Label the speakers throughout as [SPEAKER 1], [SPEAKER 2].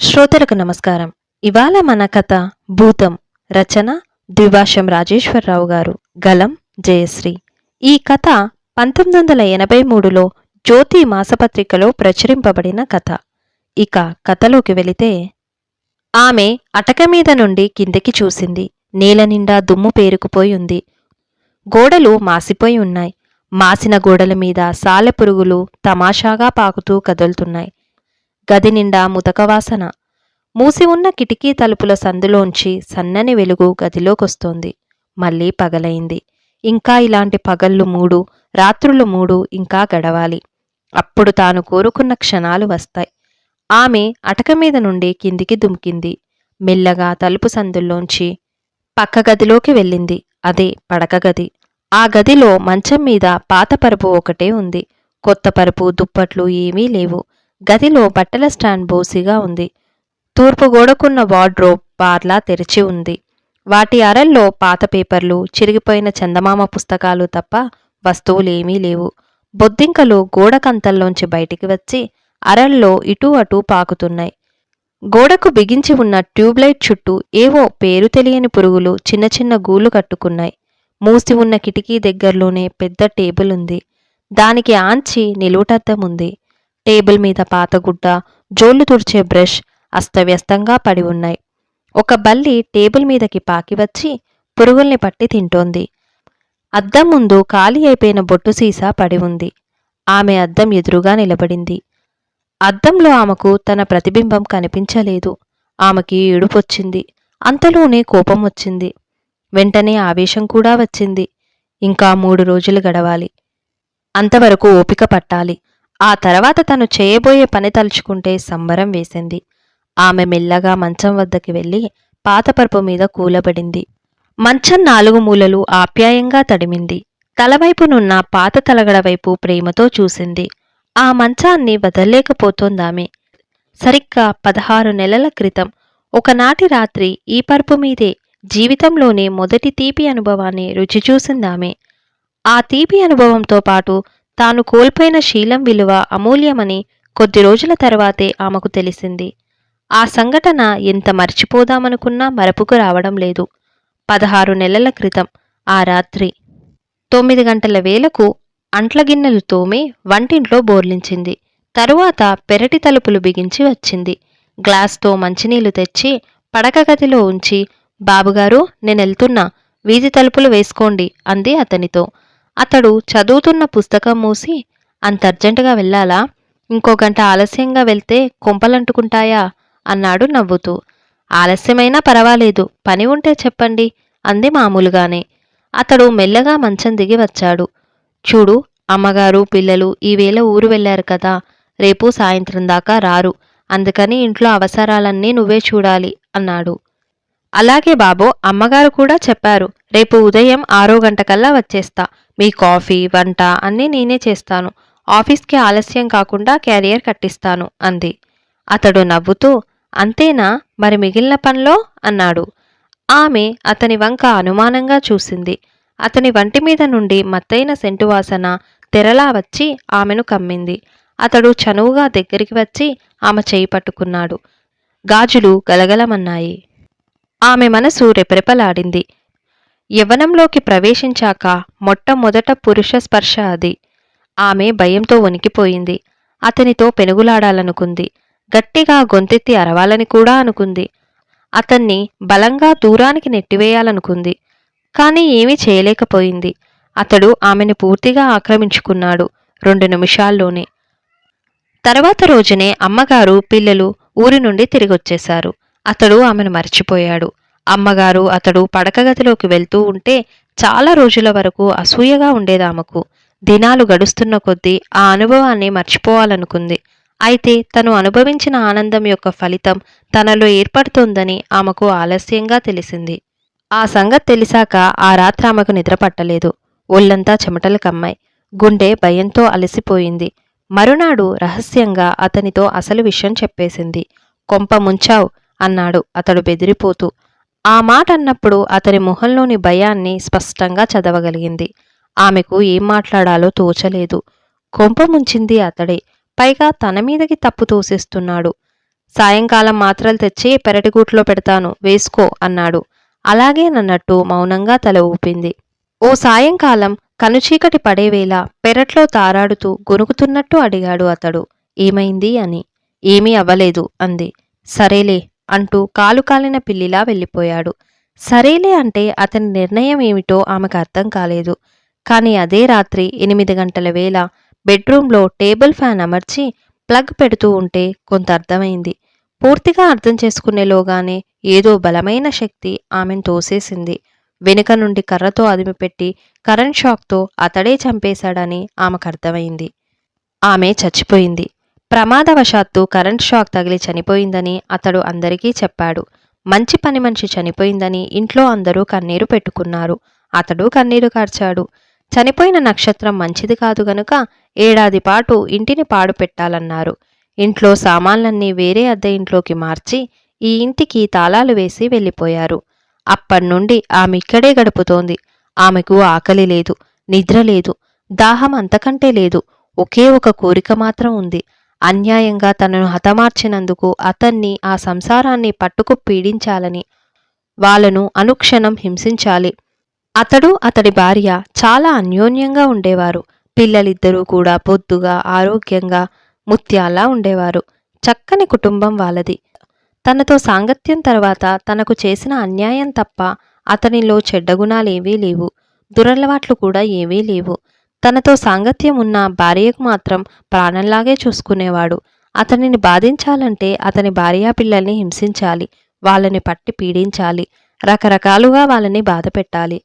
[SPEAKER 1] శ్రోతలకు నమస్కారం. ఇవాళ మన కథ భూతం రచన ద్విభాషం రాజేశ్వరరావు గారు. గలం జయశ్రీ. ఈ కథ పంతొమ్మిది వందల ఎనభై మూడులో జ్యోతి మాసపత్రికలో ప్రచురింపబడిన కథ. ఇక కథలోకి వెళితే ఆమె అటక మీద నుండి కిందికి చూసింది. నేల నిండా దుమ్ము పేరుకుపోయి ఉంది. గోడలు మాసిపోయి ఉన్నాయి. మాసిన గోడల మీద సాలెపురుగులు తమాషాగా పాకుతూ కదులుతున్నాయి. గది నిండా ముతకవాసన మూసి ఉన్న కిటికీ తలుపుల సందులోంచి సన్నని వెలుగు గదిలోకొస్తోంది. మళ్ళీ పగలైంది. ఇంకా ఇలాంటి పగళ్ళు మూడు రాత్రులు మూడు ఇంకా గడవాలి. అప్పుడు తాను కోరుకున్న క్షణాలు వస్తాయి. ఆమె అటక మీద నుండి కిందికి దుమికింది. మెల్లగా తలుపు సందుల్లోంచి పక్క గదిలోకి వెళ్ళింది. అదే పడక గది. ఆ గదిలో మంచం మీద పాత పరుపు ఒకటే ఉంది. కొత్త పరుపు దుప్పట్లు ఏమీ లేవు. గదిలో బట్టల స్టాండ్ బోసిగా ఉంది. తూర్పు గోడకున్న వార్డ్రోబ్ బార్లా తెరిచి ఉంది. వాటి అరల్లో పాత పేపర్లు చిరిగిపోయిన చందమామ పుస్తకాలు తప్ప వస్తువులేమీ లేవు. బొద్దింకలు గోడ కంతల్లోంచి బయటికి వచ్చి అరల్లో ఇటూ అటూ పాకుతున్నాయి. గోడకు బిగించి ఉన్న ట్యూబ్లైట్ చుట్టూ ఏవో పేరు తెలియని పురుగులు చిన్న చిన్న గూళ్ళు కట్టుకున్నాయి. మూసి ఉన్న కిటికీ దగ్గరలోనే పెద్ద టేబుల్ ఉంది. దానికి ఆంచి నిలువుటద్దం ఉంది. టేబుల్ మీద పాతగుడ్డ జోళ్ళు తుడిచే బ్రష్ అస్తవ్యస్తంగా పడి ఉన్నాయి. ఒక బల్లి టేబుల్ మీదకి పాకి వచ్చి పురుగుల్ని పట్టి తింటోంది. అద్దం ముందు ఖాళీ అయిపోయిన బొట్టు సీసా పడి ఉంది. ఆమె అద్దం ఎదురుగా నిలబడింది. అద్దంలో ఆమెకు తన ప్రతిబింబం కనిపించలేదు. ఆమెకి ఏడుపొచ్చింది అంతలోనే కోపం వచ్చింది. వెంటనే ఆవేశం కూడా వచ్చింది. ఇంకా మూడు రోజులు గడవాలి. అంతవరకు ఓపిక పట్టాలి. ఆ తర్వాత తను చేయబోయే పని తలుచుకుంటే సంబరం వేసింది. ఆమె మెల్లగా మంచం వద్దకి వెళ్ళి పాతపరుపు మీద కూలబడింది. మంచం నాలుగు మూలలు ఆప్యాయంగా తడిమింది. తలవైపునున్న పాత తలగడ వైపు ప్రేమతో చూసింది. ఆ మంచాన్ని వదల్లేకపోతోందామె. సరిగ్గా పదహారు నెలల క్రితం ఒకనాటి రాత్రి ఈ పరుపు మీదే జీవితంలోనే మొదటి తీపి అనుభవాన్ని రుచి చూసిందామె. ఆ తీపి అనుభవంతో పాటు తాను కోల్పోయిన శీలం విలువ అమూల్యమని కొద్ది రోజుల తర్వాతే ఆమెకు తెలిసింది. ఆ సంఘటన ఎంత మర్చిపోదామనుకున్నా మరపుకు రావడం లేదు. పదహారు నెలల క్రితం ఆ రాత్రి. తొమ్మిది గంటల వేలకు అంట్ల గిన్నెలు తోమి వంటింట్లో బోర్లించింది. తరువాత పెరటి తలుపులు బిగించి వచ్చింది. గ్లాస్తో మంచినీళ్ళు తెచ్చి పడక గదిలో ఉంచి బాబుగారు నేనెళ్తున్నా. వీధి తలుపులు వేసుకోండి అంది అతనితో. అతడు చదువుతున్న పుస్తకం మూసి అంతర్జెంటుగా వెళ్ళాలా? ఇంకో గంట ఆలస్యంగా వెళ్తే కొంపలంటుకుంటాయా? అన్నాడు నవ్వుతూ. ఆలస్యమైనా పర్వాలేదు పని ఉంటే చెప్పండి అంది మామూలుగానే. అతడు మెల్లగా మంచం దిగి వచ్చాడు. చూడు అమ్మగారు పిల్లలు ఈవేళ ఊరు వెళ్ళారు కదా రేపు సాయంత్రం దాకా రారు అందుకని ఇంట్లో అవసరాలన్నీ నువ్వే చూడాలి అన్నాడు. అలాగే బాబు అమ్మగారు కూడా చెప్పారు రేపు ఉదయం ఆరో గంటకల్లా వచ్చేస్తా మీ కాఫీ వంట అన్నీ నేనే చేస్తాను. ఆఫీస్కి ఆలస్యం కాకుండా క్యారియర్ కట్టిస్తాను అంది. అతడు నవ్వుతూ అంతేనా? మరి మిగిలిన పనిలో? అన్నాడు. ఆమె అతని వంక అనుమానంగా చూసింది. అతని వంటి మీద నుండి మత్తైన సెంటు వాసన తెరలా వచ్చి ఆమెను కమ్మింది. అతడు చనువుగా దగ్గరికి వచ్చి ఆమె చేయి పట్టుకున్నాడు. గాజులు గలగలమన్నాయి. ఆమె మనసు రెపరెపలాడింది. యవ్వనంలోకి ప్రవేశించాక మొట్టమొదట పురుష స్పర్శ అది. ఆమె భయంతో వణికిపోయింది. అతనితో పెనుగులాడాలనుకుంది. గట్టిగా గొంతెత్తి అరవాలని కూడా అనుకుంది. అతన్ని బలంగా దూరానికి నెట్టివేయాలనుకుంది. కానీ ఏమీ చేయలేకపోయింది. అతడు ఆమెను పూర్తిగా ఆక్రమించుకున్నాడు రెండు నిమిషాల్లోనే. తర్వాత రోజునే అమ్మగారు పిల్లలు ఊరి నుండి తిరిగొచ్చేశారు. అతడు ఆమెను మర్చిపోయాడు. అమ్మగారు అతడు పడకగదిలోకి వెళ్తూ ఉంటే చాలా రోజుల వరకు అసూయగా ఉండేదామకు దినాలు గడుస్తున్న కొద్దీ ఆ అనుభవాన్ని మర్చిపోవాలనుకుంది. అయితే తను అనుభవించిన ఆనందం యొక్క ఫలితం తనలో ఏర్పడుతోందని ఆమెకు ఆలస్యంగా తెలిసింది. ఆ సంగతి తెలిసాక ఆ రాత్రి ఆమెకు నిద్ర పట్టలేదు. ఒళ్ళంతా చెమటలు కమ్మాయి. గుండె భయంతో అలసిపోయింది. మరునాడు రహస్యంగా అతనితో అసలు విషయం చెప్పేసింది. కొంప ముంచావు అన్నాడు అతడు బెదిరిపోతూ. ఆ మాట అన్నప్పుడు అతని మొహంలోని భయాన్ని స్పష్టంగా చదవగలిగింది. ఆమెకు ఏం మాట్లాడాలో తోచలేదు. కొంప ముంచింది అతడే. పైగా తన మీదకి తప్పు తోసేస్తున్నాడు. సాయంకాలం మాత్రలు తెచ్చి పెరటిగూట్లో పెడతాను వేసుకో అన్నాడు. అలాగే నన్నట్టు మౌనంగా తల ఊపింది. ఓ సాయంకాలం కనుచీకటి పడేవేళ పెరట్లో తారాడుతూ గొనుకుతున్నట్టు అడిగాడు అతడు. ఏమైంది అని. ఏమీ అవ్వలేదు అంది. సరేలే అంటూ కాలు కాలిన పిల్లిలా వెళ్ళిపోయాడు. సరేలే అంటే అతని నిర్ణయం ఏమిటో ఆమెకు అర్థం కాలేదు. కానీ అదే రాత్రి ఎనిమిది గంటల వేళ బెడ్రూంలో టేబుల్ ఫ్యాన్ అమర్చి ప్లగ్ పెడుతూ ఉంటే కొంత అర్థమైంది. పూర్తిగా అర్థం చేసుకునేలోగానే ఏదో బలమైన శక్తి ఆమెను తోసేసింది. వెనుక నుండి కర్రతో అదిమిపెట్టి కరెంట్ షాక్తో అతడే చంపేశాడని ఆమెకు అర్థమైంది. ఆమె చచ్చిపోయింది. ప్రమాదవశాత్తు కరెంట్ షాక్ తగిలి చనిపోయిందని అతడు అందరికీ చెప్పాడు. మంచి పని మనిషి చనిపోయిందని ఇంట్లో అందరూ కన్నీరు పెట్టుకున్నారు. అతడు కన్నీరు కార్చాడు. చనిపోయిన నక్షత్రం మంచిది కాదు గనుక ఏడాది పాటు ఇంటిని పాడు పెట్టాలన్నారు. ఇంట్లో సామాన్లన్నీ వేరే అద్దె ఇంట్లోకి మార్చి ఈ ఇంటికి తాళాలు వేసి వెళ్ళిపోయారు. అప్పటినుండి ఆమె ఇక్కడే గడుపుతోంది. ఆమెకు ఆకలి లేదు నిద్ర లేదు దాహం అంతకంటే లేదు. ఒకే ఒక కోరిక మాత్రం ఉంది. అన్యాయంగా తనను హతమార్చినందుకు అతన్ని ఆ సంసారాన్ని పట్టుకు పీడించాలని వాళ్ళను అనుక్షణం హింసించాలి. అతడు అతడి భార్య చాలా అన్యోన్యంగా ఉండేవారు. పిల్లలిద్దరూ కూడా పొద్దుగా ఆరోగ్యంగా ముత్యాలా ఉండేవారు. చక్కని కుటుంబం వాళ్ళది. తనతో సాంగత్యం తర్వాత తనకు చేసిన అన్యాయం తప్ప అతనిలో చెడ్డగుణాలేవీ లేవు. దురలవాట్లు కూడా ఏవీ లేవు. తనతో సాంగత్యం ఉన్న భార్యకు మాత్రం ప్రాణంలాగే చూసుకునేవాడు. అతనిని బాధించాలంటే అతని భార్యా పిల్లల్ని హింసించాలి వాళ్ళని పట్టి పీడించాలి రకరకాలుగా వాళ్ళని బాధ పెట్టాలి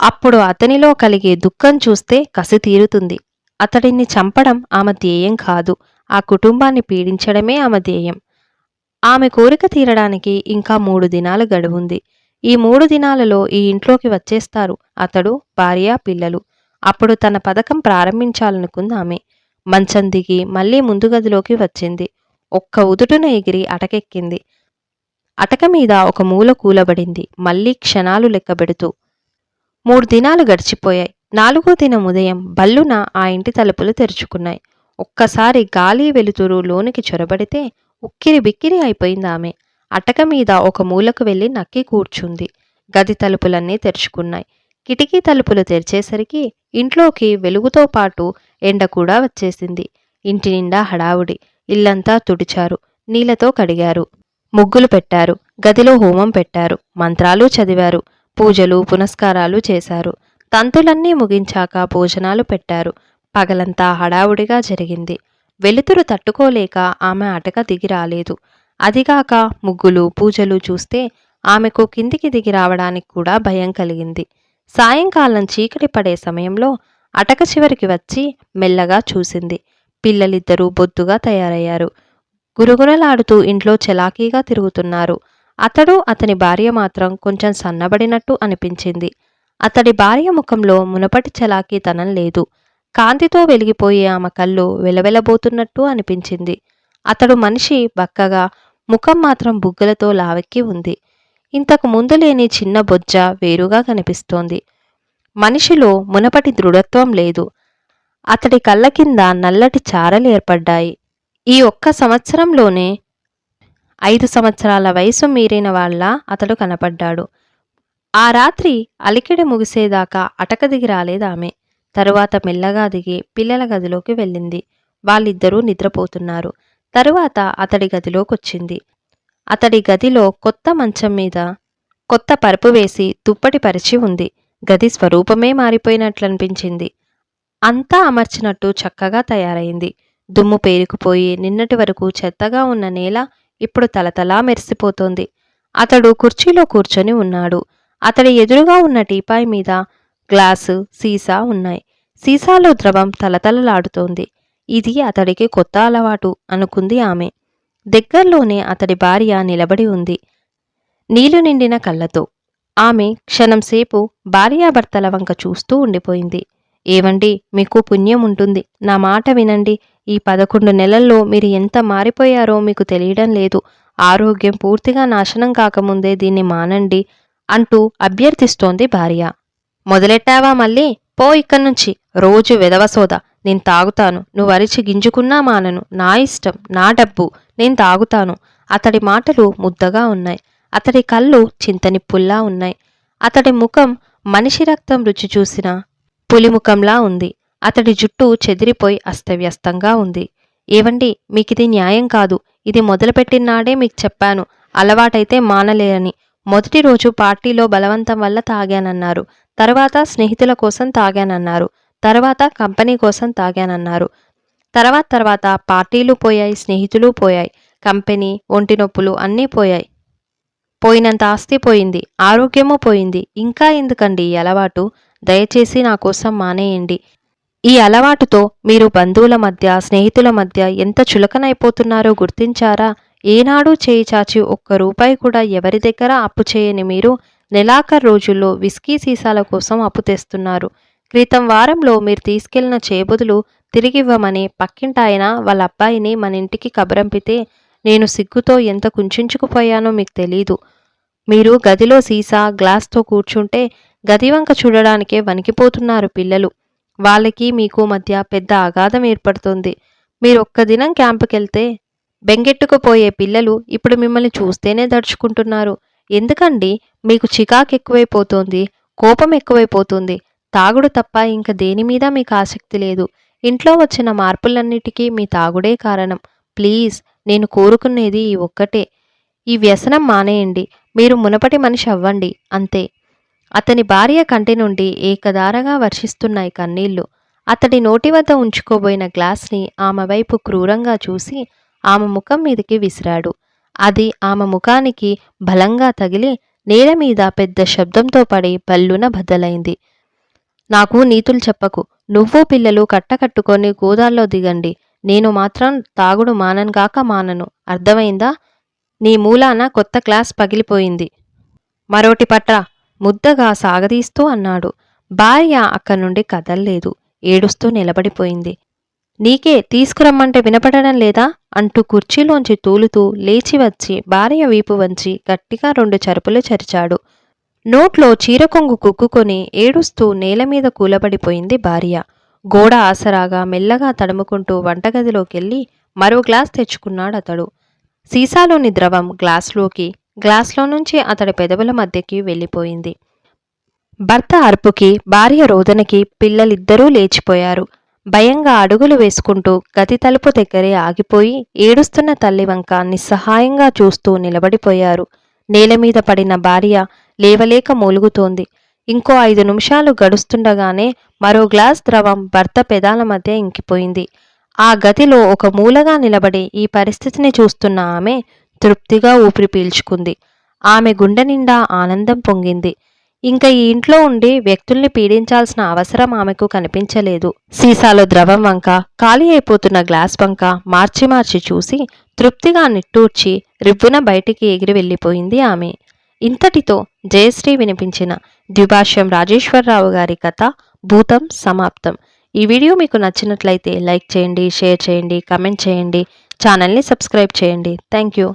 [SPEAKER 1] అప్పుడు అతనిలో కలిగే దుఃఖం చూస్తే కసి తీరుతుంది. అతడిని చంపడం ఆమె ధ్యేయం కాదు ఆ కుటుంబాన్ని పీడించడమే ఆమె ధ్యేయం. ఆమె కోరిక తీరడానికి ఇంకా మూడు దినాలు గడువుంది. ఈ మూడు దినాలలో ఈ ఇంట్లోకి వచ్చేస్తారు అతడు భార్య పిల్లలు. అప్పుడు తన పథకం ప్రారంభించాలనుకుంది ఆమె మంచం దిగి మళ్ళీ ముందు గదిలోకి వచ్చింది. ఒక్క ఉదుటున ఎగిరి అటకెక్కింది. అటక మీద ఒక మూల కూలబడింది. మళ్ళీ క్షణాలు లెక్కబెడుతూ మూడు దినాలు గడిచిపోయాయి. నాలుగో దినం ఉదయం బల్లున ఆ ఇంటి తలుపులు తెరుచుకున్నాయి. ఒక్కసారి గాలి వెలుతురు లోనికి చొరబడితే ఉక్కిరి బిక్కిరి అయిపోయింది ఆమె. అటక మీద ఒక మూలకు వెళ్ళి నక్కి కూర్చుంది. గది తలుపులన్నీ తెరుచుకున్నాయి. కిటికీ తలుపులు తెరిచేసరికి ఇంట్లోకి వెలుగుతో పాటు ఎండ కూడా వచ్చేసింది. ఇంటి నిండా హడావుడి. ఇల్లంతా తుడిచారు. నీళ్ళతో కడిగారు. ముగ్గులు పెట్టారు. గదిలో హోమం పెట్టారు. మంత్రాలు చదివారు. పూజలు పునస్కారాలు చేశారు. తంతులన్నీ ముగించాక భోజనాలు పెట్టారు. పగలంతా హడావుడిగా జరిగింది. వెలుతురు తట్టుకోలేక ఆమె అటక దిగి రాలేదు. అదిగాక ముగ్గులు పూజలు చూస్తే ఆమెకు కిందికి దిగి రావడానికి కూడా భయం కలిగింది. సాయంకాలం చీకటి పడే సమయంలో అటక చివరికి వచ్చి మెల్లగా చూసింది. పిల్లలిద్దరూ బొద్దుగా తయారయ్యారు. గురుగునలాడుతూ ఇంట్లో చలాకీగా తిరుగుతున్నారు. అతడు అతని భార్య మాత్రం కొంచెం సన్నబడినట్టు అనిపించింది. అతడి భార్య ముఖంలో మునపటి చలాకీతనం లేదు. కాంతితో వెలిగిపోయే ఆమె కళ్ళు వెలవెలబోతున్నట్టు అనిపించింది. అతడు మనిషి బక్కగా ముఖం మాత్రం బుగ్గలతో లావెక్కి ఉంది. ఇంతకు ముందు లేని చిన్న బొజ్జ వేరుగా కనిపిస్తోంది. మనిషిలో మునపటి దృఢత్వం లేదు. అతడి కళ్ళ కింద నల్లటి చారలు ఏర్పడ్డాయి. ఈ ఒక్క సంవత్సరంలోనే ఐదు సంవత్సరాల వయసు మీరిన వాళ్ళ అతడు కనపడ్డాడు. ఆ రాత్రి అలికిడి ముగిసేదాకా అటక దిగి రాలేదామె తరువాత మెల్లగా దిగి పిల్లల గదిలోకి వెళ్ళింది. వాళ్ళిద్దరూ నిద్రపోతున్నారు. తరువాత అతడి గదిలోకొచ్చింది. అతడి గదిలో కొత్త మంచం మీద కొత్త పరుపు వేసి దుప్పటి పరిచి ఉంది. గది స్వరూపమే మారిపోయినట్లనిపించింది. అంతా అమర్చినట్టు చక్కగా తయారైంది. దుమ్ము పేరుకుపోయి నిన్నటి వరకు చెత్తగా ఉన్న నేల ఇప్పుడు తలతలా మెరిసిపోతోంది. అతడు కుర్చీలో కూర్చొని ఉన్నాడు. అతడి ఎదురుగా ఉన్న టీపాయ్ మీద గ్లాసు సీసా ఉన్నాయి. సీసాలో ద్రవం తలతలలాడుతోంది. ఇది అతడికి కొత్త అలవాటు అనుకుంది ఆమె. దగ్గర్లోనే అతడి భార్య నిలబడి ఉంది. నీళ్ళు నిండిన కళ్ళతో. ఆమె క్షణంసేపు భార్యాభర్తల వంక చూస్తూ ఉండిపోయింది. ఏవండి మీకు పుణ్యం ఉంటుంది. నా మాట వినండి. ఈ పదకొండు నెలల్లో మీరు ఎంత మారిపోయారో మీకు తెలియడం లేదు. ఆరోగ్యం పూర్తిగా నాశనం కాకముందే దీన్ని మానండి అంటూ అభ్యర్థిస్తోంది భార్య. మొదలెట్టావా మళ్ళీ? పో ఇక్కడి నుంచి రోజు వెదవసోద నేను తాగుతాను. నువ్వు అరిచి గింజుకున్నా మానను. నా ఇష్టం నా డబ్బు నేను తాగుతాను. అతడి మాటలు ముద్దగా ఉన్నాయి. అతడి కళ్ళు చింతనిప్పుల్లా ఉన్నాయి. అతడి ముఖం మనిషి రక్తం రుచి చూసిన పులిముఖంలా ఉంది. అతడి జుట్టు చెదిరిపోయి అస్తవ్యస్తంగా ఉంది. ఏవండి మీకిది న్యాయం కాదు. ఇది మొదలుపెట్టినాడే మీకు చెప్పాను. అలవాటైతే మానలేరని. మొదటి రోజు పార్టీలో బలవంతం వల్ల తాగానన్నారు. తర్వాత స్నేహితుల కోసం తాగానన్నారు. తర్వాత కంపెనీ కోసం తాగానన్నారు. తర్వాత తర్వాత పార్టీలు పోయాయి స్నేహితులు పోయాయి కంపెనీ ఒంటి నొప్పులు అన్నీ పోయాయి. పోయినంత ఆస్తి పోయింది ఆరోగ్యము పోయింది. ఇంకా ఎందుకండి ఈ అలవాటు? దయచేసి నా కోసం మానేయండి. ఈ అలవాటుతో మీరు బంధువుల మధ్య స్నేహితుల మధ్య ఎంత చులకనైపోతున్నారో గుర్తించారా? ఏనాడు చేయి చాచి ఒక్క రూపాయి కూడా ఎవరి దగ్గర అప్పు చేయని మీరు నెలాఖరు రోజుల్లో విస్కీ సీసాల కోసం అప్పు తెస్తున్నారు. క్రితం వారంలో మీరు తీసుకెళ్ళిన చేబుదులు తిరిగివ్వమని పక్కింటాయన వాళ్ళ అబ్బాయిని మన ఇంటికి కబరంపితే నేను సిగ్గుతో ఎంత కుంచుకుపోయానో మీకు తెలీదు. మీరు గదిలో సీసా గ్లాస్తో కూర్చుంటే గదివంక చూడడానికే వణికిపోతున్నారు పిల్లలు. వాళ్ళకి మీకు మధ్య పెద్ద అగాధం ఏర్పడుతుంది. మీరు ఒక్క దినం క్యాంపుకెళ్తే బెంగెట్టుకుపోయే పిల్లలు ఇప్పుడు మిమ్మల్ని చూస్తేనే దడుచుకుంటున్నారు. ఎందుకండి? మీకు చికాకు ఎక్కువైపోతుంది కోపం ఎక్కువైపోతుంది. తాగుడు తప్ప ఇంక దేని మీద మీకు ఆసక్తి లేదు. ఇంట్లో వచ్చిన మార్పులన్నిటికీ మీ తాగుడే కారణం. ప్లీజ్ నేను కోరుకునేది ఈ ఒక్కటే. ఈ వ్యసనం మానేయండి. మీరు మునపటి మనిషి అవ్వండి. అంతే. అతని భార్య కంటి నుండి ఏకధారగా వర్షిస్తున్నాయి కన్నీళ్ళు. అతడి నోటి వద్ద ఉంచుకోబోయిన గ్లాస్ని ఆమె వైపు క్రూరంగా చూసి ఆమె ముఖం మీదకి విసిరాడు. అది ఆమె ముఖానికి బలంగా తగిలి నేల మీద పెద్ద శబ్దంతో పడి పల్లున బద్దలైంది. నాకు నీతులు చెప్పకు. నువ్వు పిల్లలు కట్టకట్టుకొని గోదాల్లో దిగండి. నేను మాత్రం తాగుడు మాననుగాక మానను. అర్థమైందా? నీ మూలాన కొత్త క్లాస్ పగిలిపోయింది. మరోటి పట్రా ముద్దగా సాగదీస్తూ అన్నాడు. భార్య అక్కడి నుండి కదల్లేదు. ఏడుస్తూ నిలబడిపోయింది. నీకే తీసుకురమ్మంటే వినపడడం లేదా? అంటూ కుర్చీలోంచి తూలుతూ లేచి వచ్చి భార్య వీపు వంచి గట్టిగా రెండు చరుపులు చరిచాడు. నోట్లో చీరకొంగు కుక్కుకొని ఏడుస్తూ నేల మీద కూలబడిపోయింది భార్య. గోడ ఆసరాగా మెల్లగా తడుముకుంటూ వంటగదిలోకెళ్ళి మరో గ్లాస్ తెచ్చుకున్నాడు అతడు సీసాలోని ద్రవం గ్లాస్లోకి గ్లాస్లో నుంచి అతడి పెదవుల మధ్యకి వెళ్ళిపోయింది. భర్త అరుపుకి భార్య రోదనకి పిల్లలిద్దరూ లేచిపోయారు. భయంగా అడుగులు వేసుకుంటూ గది తలుపు దగ్గరే ఆగిపోయి ఏడుస్తున్న తల్లి వంక నిస్సహాయంగా చూస్తూ నిలబడిపోయారు. నేల మీద పడిన భార్య లేవలేక మూలుగుతోంది. ఇంకో ఐదు నిమిషాలు గడుస్తుండగానే మరో గ్లాస్ ద్రవం భర్త పెదాల మధ్య ఇంకిపోయింది. ఆ గదిలో ఒక మూలగా నిలబడి ఈ పరిస్థితిని చూస్తున్న ఆమె తృప్తిగా ఊపిరి పీల్చుకుంది. ఆమె గుండె నిండా ఆనందం పొంగింది. ఇంకా ఈ ఇంట్లో ఉండి వ్యక్తుల్ని పీడించాల్సిన అవసరం ఆమెకు కనిపించలేదు. సీసాలో ద్రవం వంక ఖాళీ అయిపోతున్న గ్లాస్ వంక మార్చి మార్చి చూసి తృప్తిగా నిట్టూర్చి రిబ్బున బయటికి ఎగిరి వెళ్ళిపోయింది ఆమె. ఇంతటితో జయశ్రీ వినిపించిన ద్విభాష్యం రాజేశ్వరరావు గారి కథ భూతం సమాప్తం. ఈ వీడియో మీకు నచ్చినట్లయితే లైక్ చేయండి షేర్ చేయండి కమెంట్ చేయండి ఛానల్ని సబ్స్క్రైబ్ చేయండి. Thank you.